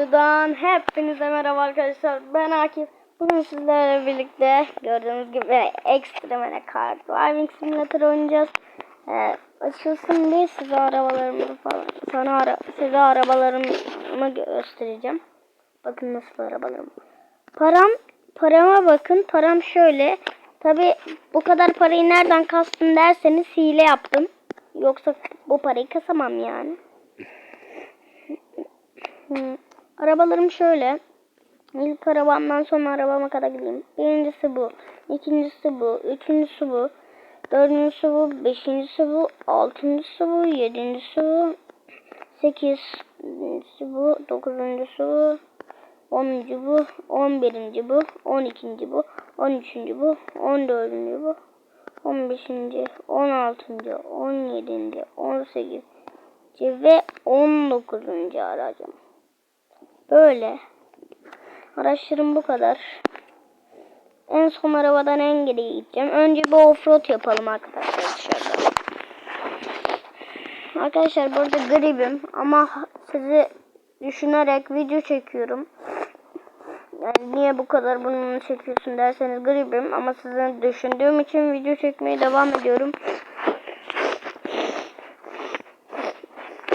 videodan hepinize merhaba arkadaşlar. Ben Akif. Bugün sizlerle birlikte gördüğünüz gibi Extreme Car Driving Simulator oynayacağız. Ee, açılsın diye size arabalarımı falan sana ara, size arabalarımı göstereceğim. Bakın nasıl arabalarım. Param parama bakın. Param şöyle. Tabi bu kadar parayı nereden kastım derseniz hile yaptım. Yoksa bu parayı kasamam yani. Hmm, Arabalarım şöyle. İlk arabamdan son arabama kadar gideyim. Birincisi bu. ikincisi bu. Üçüncüsü bu. Dördüncüsü bu. Beşincisi bu. Altıncısı bu. Yedincisi bu. Sekizincisi bu. Dokuzuncusu bu. Onuncu bu. On birinci bu. On ikinci bu. On üçüncü bu. On dördüncü bu. On beşinci. On altıncı. On yedinci. On sekizinci ve on dokuzuncu aracım. Böyle. Araçlarım bu kadar. En son arabadan en geriye gideceğim. Önce bir offroad yapalım arkadaşlar dışarıda. Arkadaşlar burada gribim ama sizi düşünerek video çekiyorum. Yani niye bu kadar bunu çekiyorsun derseniz gribim ama sizi düşündüğüm için video çekmeye devam ediyorum.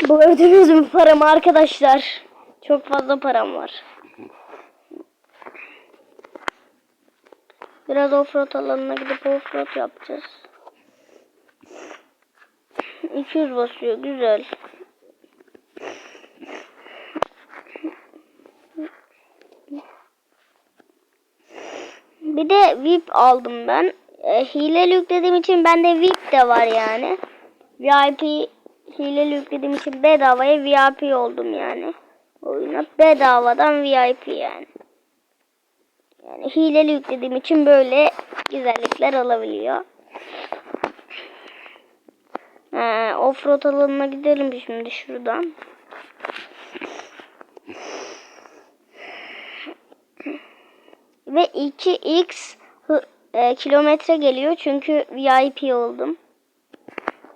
Bu gördüğünüz mü param arkadaşlar? Çok fazla param var. Biraz offroad alanına gidip offroad yapacağız. 200 basıyor güzel. Bir de VIP aldım ben. E, hileli yüklediğim için bende VIP de var yani. VIP hileli yüklediğim için bedavaya VIP oldum yani. Oyuna bedavadan VIP yani. Yani hileli yüklediğim için böyle güzellikler alabiliyor. Ee, offroad alanına gidelim şimdi şuradan. Ve 2x hı- e, kilometre geliyor çünkü VIP oldum.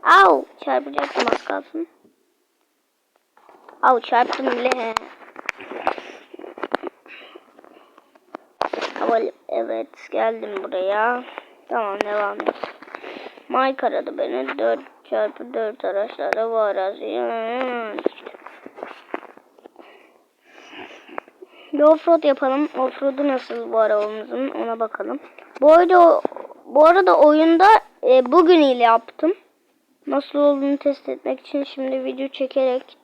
Au çarpacaktım az kalsın. Au çarptım bile. Ama evet geldim buraya. Tamam devam et. Mike aradı beni. 4 çarpı 4 araçlara bu arazi. Bir offroad yapalım. Offroad'u nasıl bu arabamızın ona bakalım. Bu arada, bu arada oyunda e, bugün ile yaptım. Nasıl olduğunu test etmek için şimdi video çekerek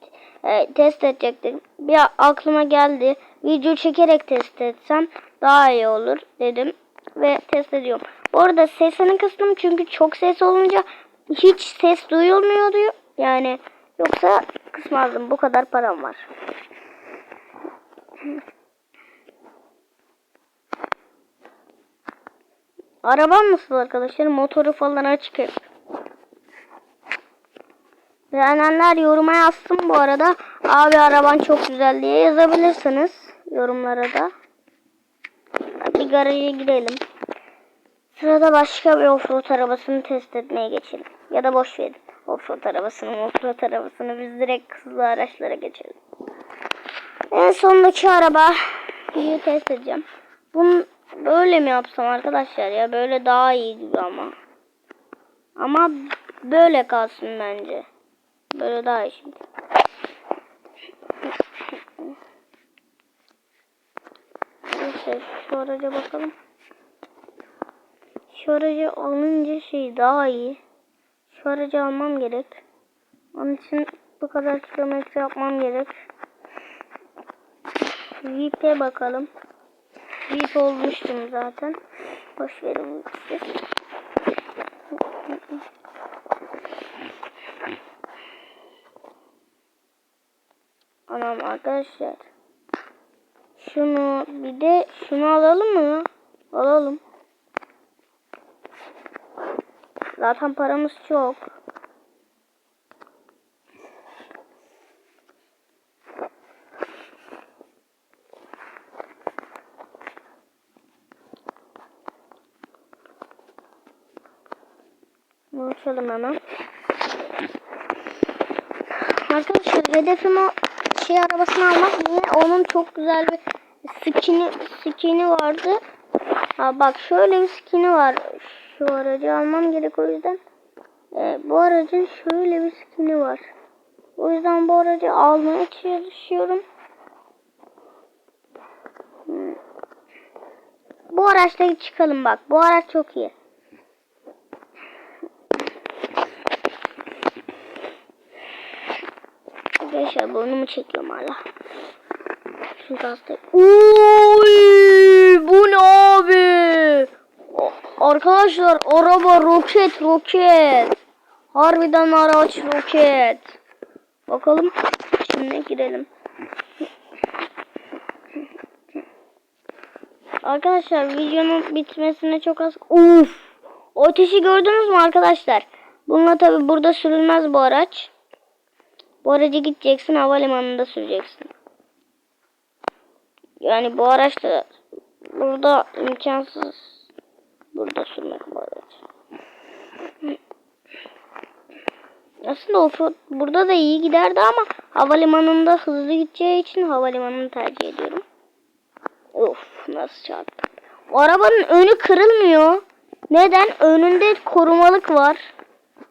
e, test edecektim. Bir aklıma geldi. Video çekerek test etsem daha iyi olur dedim ve test ediyorum. Bu arada sesini kıstım çünkü çok ses olunca hiç ses duyulmuyordu. Yani yoksa kısmazdım. Bu kadar param var. Arabam nasıl arkadaşlar? Motoru falan açık. Beğenenler yoruma yazsın bu arada. Abi araban çok güzel diye yazabilirsiniz yorumlara da. Bir garaja gidelim. Sırada başka bir offroad arabasını test etmeye geçelim. Ya da boş verin. Offroad arabasını, offroad arabasını biz direkt hızlı araçlara geçelim. En sondaki araba iyi test edeceğim. Bunu böyle mi yapsam arkadaşlar ya? Böyle daha iyi gibi ama. Ama böyle kalsın bence. Böyle daha iyi şimdi. Neyse şu araca bakalım. Şu aracı alınca şey daha iyi. Şu aracı almam gerek. Onun için bu kadar kilometre yapmam gerek. VIP'e bakalım. VIP olmuştum zaten. Boş verin arkadaşlar. Şunu bir de şunu alalım mı? Alalım. Zaten paramız çok. Uçalım hemen. Arkadaşlar hedefim o şey arabasını almak niye? Onun çok güzel bir skin'i skin'i vardı. Ha bak şöyle bir skin'i var. Şu aracı almam gerek o yüzden. Ee, bu aracın şöyle bir skin'i var. O yüzden bu aracı almaya çalışıyorum. Hmm. Bu araçla çıkalım bak. Bu araç çok iyi. Arkadaşlar burnumu çekiyorum hala. Çünkü hastayım. Oy, bu ne abi? Arkadaşlar araba roket roket. Harbiden araç roket. Bakalım şimdi girelim. Arkadaşlar videonun bitmesine çok az. Uf! O ateşi gördünüz mü arkadaşlar? Bununla tabi burada sürülmez bu araç. Bu aracı gideceksin havalimanında süreceksin. Yani bu araçta burada imkansız burada sürmek bu aracı. Aslında offroad burada da iyi giderdi ama havalimanında hızlı gideceği için havalimanını tercih ediyorum. Of nasıl çarptı. O arabanın önü kırılmıyor. Neden? Önünde korumalık var.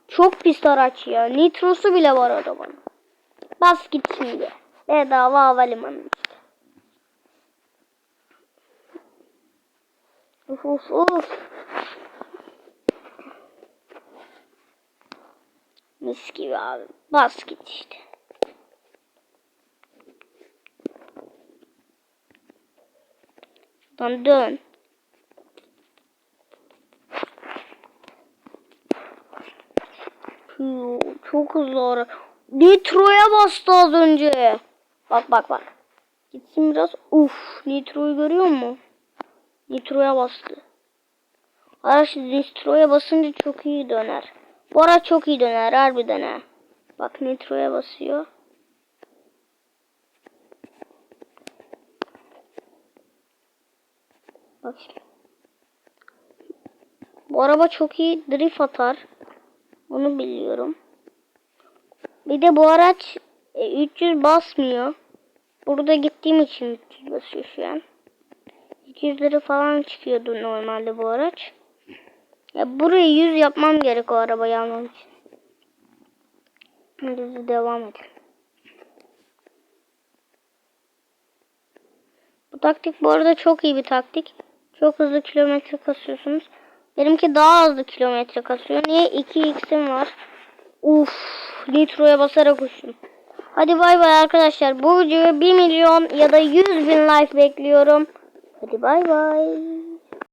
Çok pis araç ya. Nitrosu bile var arabanın. Bas git şimdi. Bedava havalimanı. Uf uf uf. Mis gibi abi. Bas git işte. Lan dön. Çok hızlı ara. Nitro'ya bastı az önce. Bak bak bak. Gitsin biraz. Uf, Nitro'yu görüyor musun? Nitro'ya bastı. Araç Nitro'ya basınca çok iyi döner. Bu araç çok iyi döner harbiden ha. Bak Nitro'ya basıyor. Bak şimdi. Bu araba çok iyi drift atar. Onu biliyorum. Bir de bu araç e, 300 basmıyor. Burada gittiğim için 300 basıyor şu an. 200 lira falan çıkıyordu normalde bu araç. Ya burayı 100 yapmam gerek o arabayı almam için. Hadi devam edelim. Bu taktik bu arada çok iyi bir taktik. Çok hızlı kilometre kasıyorsunuz. Benimki daha hızlı kilometre kasıyor. Niye? 2x'im var. Uf, nitroya basarak uçtum. Hadi bay bay arkadaşlar. Bu videoya 1 milyon ya da 100 bin like bekliyorum. Hadi bay bay.